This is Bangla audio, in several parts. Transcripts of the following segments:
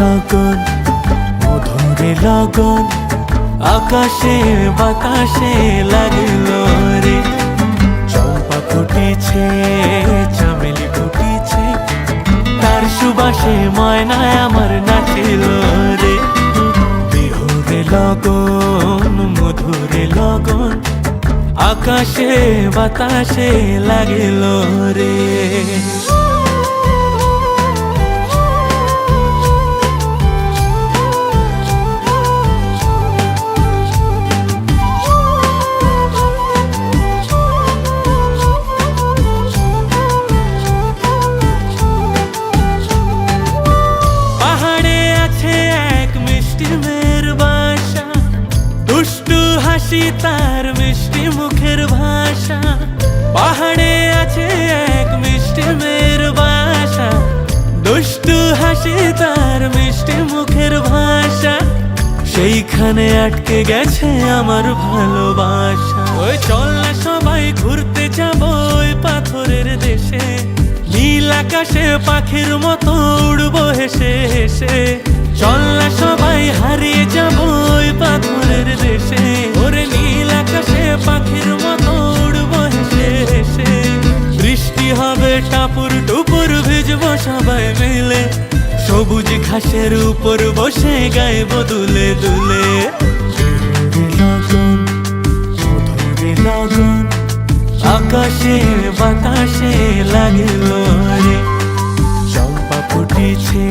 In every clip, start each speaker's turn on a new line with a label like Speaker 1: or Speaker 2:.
Speaker 1: লগন মধুরে লগন আকাশে, বাতাসে লাগিল রে। চম্পা ফুটিছে, চামেলি ফুটিছে, তার সুবাসে ময়নায় আমার নাচিল রে। বিহুরে লগন, মধুরে লগন, আকাশে, বাতাসে লাগিল রে। হাসি তার মিষ্টি মুখের ভাষা। পাহাড়ে আছে এক মিষ্টি মেয়ের বাসা। দুষ্টু হাসি তার মিষ্টি মুখের ভাষা। সেইখানে আটকে গেছে আমার ভালোবাসা। ওই চল না সবাই, ঘুরতে যাব ওই পাথরের দেশে। নীল আকাশে পাখির মতো উড়বো হেসে হেসে। চল না সবাই, হারিয়ে হবে টাপুর ভিজবো সবাই মিলে। সবুজ ঘাসের উপর বসে গাইব দুলে দুলে। আকাশে বাতাসে লাগিল রে চম্পা ফুটিছে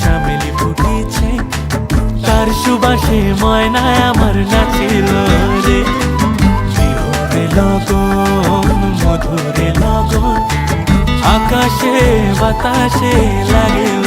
Speaker 1: চামেলি ফুটিছে। তার সুবাসে ময়নায় আমার নাচিল। আকাশে বাতাসে লাগিল